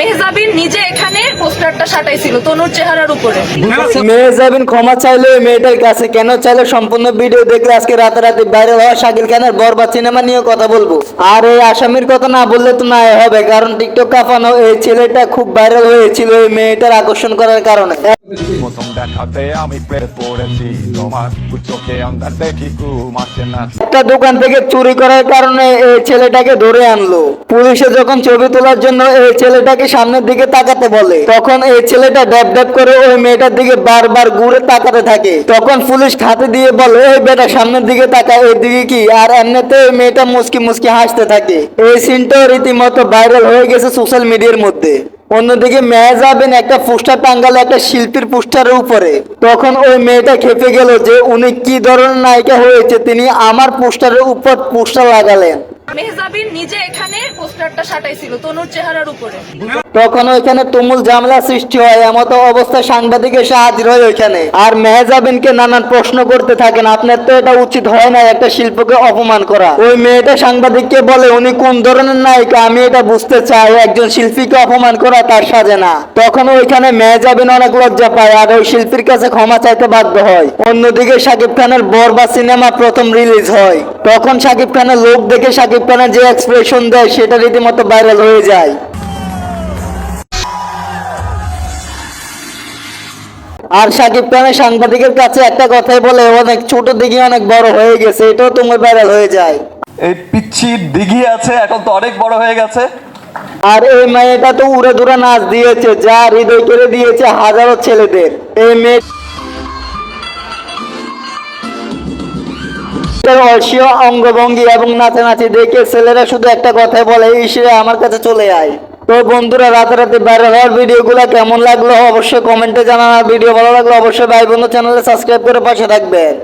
মেহজাবিন নিজে এখানে পোস্টারটা সাটাইছিল তনুর চেহারার উপরে। মেয়ে ক্ষমা চাইলে মেয়েটার কাছে কেন চাইলে সম্পূর্ণ ভিডিও দেখলে আজকে রাতারাতি ভাইরাল হওয়া শাকিল খানের বরবাদ সিনেমা নিয়ে কথা বলব। আর এই আসামির কথা না বললে তো না হবে কারণ টিকটক কাঁপানো এই ছেলেটা খুব ভাইরাল হয়েছিল ওই মেয়েটার আকর্ষণ করার কারণে। প্রথম দেখাতে আমি পড়েছি তোমার চোখে দেখি একটা দোকান থেকে চুরি করার কারণে এই ছেলেটাকে ধরে আনলো। পুলিশে যখন ছবি তোলার জন্য এই ছেলেটাকে সামনের দিকে তাকাতে বলে, তখন এই ছেলেটা ড্যাব ড্যাব করে ওই মেয়েটার দিকে বারবার ঘুরে তাকাতে থাকে। তখন পুলিশ খাতে দিয়ে বলে, এই বেটা, সামনের দিকে তাকা, এই দিকে কি? আর এমনিতে ওই মেয়েটা মুসকি মুসকি হাসতে থাকে। এই সিনটাও রীতিমতো ভাইরাল হয়ে গেছে সোশ্যাল মিডিয়ার মধ্যে। অন্যদিকে মেয়ে যাবেন একটা পোস্টার টাঙ্গালো একটা শিল্পীর পোস্টারের উপরে। তখন ওই মেয়েটা খেপে গেল যে, উনি কি ধরনের নায়িকা হয়েছে? তিনি আমার পোস্টারের উপর পোস্টার লাগালেন। মেহজাবিন নিজে এখানে পোস্টারটা সাটাইছিল তনুর চেহারার উপরে। তখন ওইখানে তুমুল জামলা সৃষ্টি হয়, এমত অবস্থায় সাংবাদিক এসে হাজির হয় ওইখানে। আর মেহজাবিনকে নানান প্রশ্ন করতে থাকেন, আপনার তো এটা উচিত হয় না একটা শিল্পকে অপমান করা। ওই মেয়েটা সাংবাদিককে বলে, উনি কোন ধরনের নায়িকা? আমি এটা বুঝতে চাই, একজন শিল্পীকে অপমান করা তার সাজে না। তখন ওইখানে মেহজাবিন অনেক লজ্জা পায়, আর ওই শিল্পীর কাছে ক্ষমা চাইতে বাধ্য হয়। অন্যদিকে শাকিব খানের বরবা সিনেমা প্রথম রিলিজ হয়। তখন শাকিব খানের লোক দেখে শাকিব খানের যে এক্সপ্রেশন দেয়, সেটা রীতিমতো ভাইরাল হয়ে যায়। আর সাকিব খানের সাংবাদিকের কাছে একটা কথাই বলে অনেক ছোট দিঘি অনেক বড় হয়ে গেছে এটাও তোমার ভাইরাল হয়ে যায়। এই পিচ্ছি দিঘি আছে এখন তো অনেক বড় হয়ে গেছে। আর এই মেয়েটা তো উড়ে দূরে নাচ দিয়েছে যা হৃদয় করে দিয়েছে হাজারো ছেলেদের। এই মেয়ে অঙ্গভঙ্গি এবং নাচে নাচানাচি দেখে ছেলেরা শুধু একটা কথাই বলে ইসরে আমার কাছে চলে আয়। তো বন্ধুরা, রাতারাতি বাইরে হওয়ার ভিডিওগুলো কেমন লাগল অবশ্যই কমেন্টে জানান। ভিডিও ভালো লাগল অবশ্যই ভাই বন্ধু চ্যানেলে সাবস্ক্রাইব করে পাশে থাকবেন।